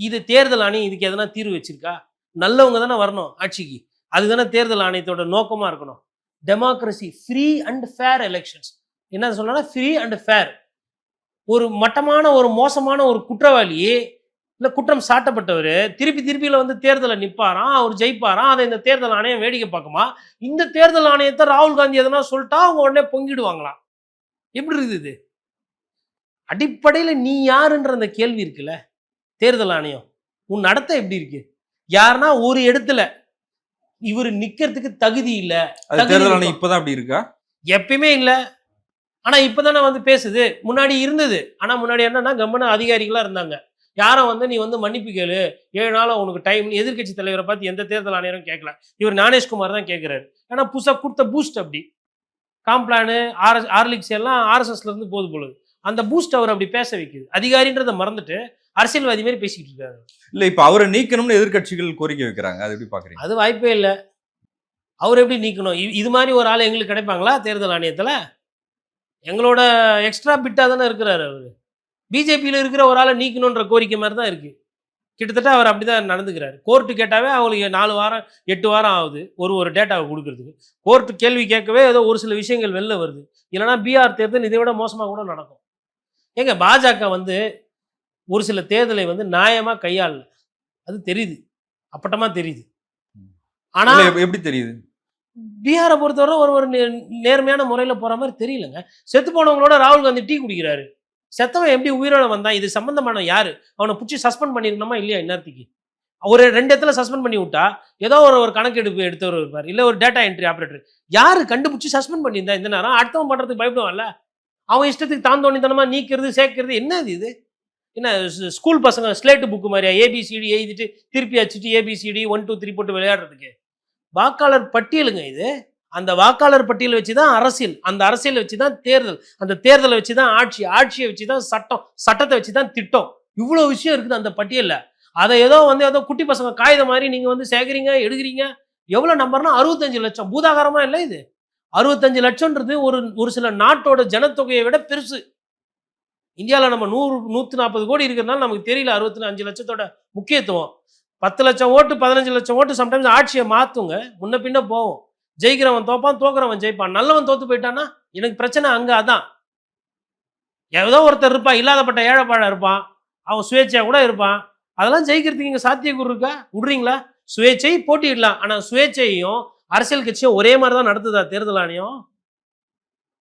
இது தேர்தல் ஆணையம் இதுக்கு எதனா தீர்வு வச்சிருக்கா? நல்லவங்க தானே வரணும் ஆட்சிக்கு. அதுதானே தேர்தல் ஆணையத்தோட நோக்கமாக இருக்கணும். Democracy free and fair elections என்ன சொன்னா ஃப்ரீ அண்ட் ஃபேர் ஒரு மட்டமான ஒரு மோசமான ஒரு குற்றவாளி இல்லை குற்றம் சாட்டப்பட்டவர் திருப்பி திருப்பியில் வந்து தேர்தலில் நிற்பாராம் அவர் ஜெயிப்பாராம் அதை இந்த தேர்தல் ஆணையம் வேடிக்கை பார்க்குமா? இந்த தேர்தல் ஆணையத்தை ராகுல் காந்தி எதனா சொல்லிட்டா அவங்க உடனே பொங்கிடுவாங்களாம் எப்படி இருக்குது இது? அடிப்படையில் நீ யாருன்ற அந்த கேள்வி இருக்குல்ல? தேர்தல் ஆணையம். உன் நடத்தை எப்படி இருக்கு? யாருன்னா ஒரு இடத்துல இவர் நிக்கிறதுக்கு தகுதி இல்லை தேர்தல். ஆணையம் இப்பதான் அப்படி இருக்கா? எப்பயுமே இல்லை. ஆனா இப்பதானே வந்து பேசுது. முன்னாடி இருந்தது. ஆனா முன்னாடி என்னன்னா கம்மன அதிகாரிகளா இருந்தாங்க. யாரும் வந்து நீ வந்து மன்னிப்பு கேளு? ஏழு நாள் உனக்கு டைம் எதிர்க்கட்சி தலைவரை பார்த்து எந்த தேர்தல் ஆணையரும் கேட்கல இவர் ஞானேஷ்குமார் தான் கேட்கிறாரு ஏன்னா புதுசா கொடுத்த பூஸ்ட் அப்படி. காம்ப்ளானு ஆர்எஸ் ஆர்லிக்ஸ் எல்லாம் ஆர்எஸ்எஸ்ல இருந்து போது போலுது. அந்த பூஸ்ட் அவர் அப்படி பேச வைக்குது. அதிகாரின்றதை மறந்துட்டு அரசியல்வாதி மாதிரி பேசிக்கிட்டு இருக்காரு. இல்ல இப்ப அவரை நீக்கணும்னு எதிர்க்கட்சிகள் கோரிக்கை வைக்கிறாங்க. அது எப்படி பாக்குறீங்க அது வாய்ப்பே இல்லை. அவர் எப்படி நீக்கணும்? இது மாதிரி ஒரு ஆள் எங்களுக்கு கிடைப்பாங்களா தேர்தல் ஆணையத்தில்? எங்களோட எக்ஸ்ட்ரா பிட்டாக தானே இருக்கிறாரு அவர். பிஜேபியில் இருக்கிற ஒரு ஆளை நீக்கணுன்ற கோரிக்கை மாதிரி தான் இருக்குது கிட்டத்தட்ட அவர் அப்படி தான் நடந்துக்கிறாரு. கோர்ட்டு கேட்டாவே அவங்களுக்கு நாலு வாரம் எட்டு வாரம் ஆகுது. ஒரு ஒரு டேட்டாவை கொடுக்கறதுக்கு. கோர்ட்டு கேள்வி கேட்கவே ஏதோ ஒரு சில விஷயங்கள் வெளில வருது. இல்லைன்னா பிஆர் தேர்தல் இதை விட மோசமாக கூட நடக்கும். ஏங்க பாஜக வந்து ஒரு சில தேர்தலை வந்து நியாயமாக கையாளல. அது தெரியுது. அப்பட்டமாக தெரியுது. ஆனா இல்ல, எப்- எப்படி தெரியுது? பீகாரை பொறுத்தவரை ஒரு ஒரு நேர்மையான முறையில் போற மாதிரி தெரியலங்க. செத்து போனவங்களோட ராகுல் காந்தி டீ குடிக்கிறாரு. செத்தவன் எப்படி உயிரோட வந்தான் இது சம்பந்தமான யாரு? அவனை பிடிச்சி சஸ்பெண்ட் பண்ணிருக்கணுமா இல்லையா இந்நேரத்துக்கு? ஒரு ரெண்டு இடத்துல சஸ்பெண்ட் பண்ணி விட்டா ஏதோ ஒரு ஒரு கணக்கெடுப்பு எடுத்தவர் இருப்பார். இல்லை ஒரு டேட்டா என்ட்ரி ஆப்ரேட்டர் யாரு கண்டுபிடிச்சி சஸ்பெண்ட் பண்ணியிருந்தா இந்த நேரம்? அடுத்தவன் பண்றதுக்கு பயப்படுவான்ல. அவன் இஷ்டத்துக்கு தாந்தோணித்தனமா நீக்கிறது சேர்க்கறது என்ன இது இது? என்ன ஸ்- ஸ்கூல் பசங்க ஸ்லேட்டு புக்கு மாதிரியா? ஏபிசிடி எழுதிட்டு திருப்பி அடிச்சுட்டு ஏபிசிடி ஒன் டூ த்ரீ போட்டு விளையாடுறதுக்கு. வாக்காளர் பட்டியலுங்க இது. அந்த வாக்காளர் பட்டியலை வச்சு தான் அரசியல். அந்த அரசியலை வச்சு தான் தேர்தல். அந்த தேர்தலை வச்சு தான் ஆட்சி. ஆட்சியை வச்சு தான் சட்டம். சட்டத்தை வச்சு தான் திட்டம். இவ்வளோ விஷயம் இருக்குது அந்த பட்டியலில். அதை ஏதோ வந்து ஏதோ குட்டி பசங்க காகிதம் மாதிரி நீங்கள் வந்து சேகரிங்க எடுக்கிறீங்க எவ்வளோ நம்பர்னா? அறுபத்தஞ்சு லட்சம். பூதாகாரமாக இல்லை இது? அறுபத்தஞ்சு லட்சம்ன்றது ஒரு ஒரு சில நாட்டோட ஜனத்தொகையை விட பெருசு. இந்தியாவில் நம்ம நூறு நூற்றி நாற்பது கோடி இருக்கிறதுனால நமக்கு தெரியல அறுபத்தி அஞ்சு லட்சத்தோட முக்கியத்துவம். பத்து லட்சம் ஓட்டு பதினஞ்சு லட்சம் ஓட்டு சம்டைம்ஸ் ஆட்சியை மாற்றுங்க முன்ன பின்ன போகும் ஜெயிக்கிறவன் தோப்பான் தோக்குறவன் ஜெயிப்பான். நல்லவன் தோத்து போயிட்டான்னா எனக்கு பிரச்சனை அங்கே அதான். ஏதோ ஒருத்தர் இருப்பான் இல்லாதப்பட்ட ஏழைப்பாழை இருப்பான். அவன் சுயேட்சையாக கூட இருப்பான். அதெல்லாம் ஜெயிக்கிறதுக்கு இங்கே சாத்தியக்கூறு இருக்கா? விடுறீங்களா? சுயேட்சை போட்டியிடலாம். ஆனால் சுயேட்சையும் அரசியல் கட்சியும் ஒரே மாதிரி தான் நடத்துதா? தேர்தல் ஆணையம்?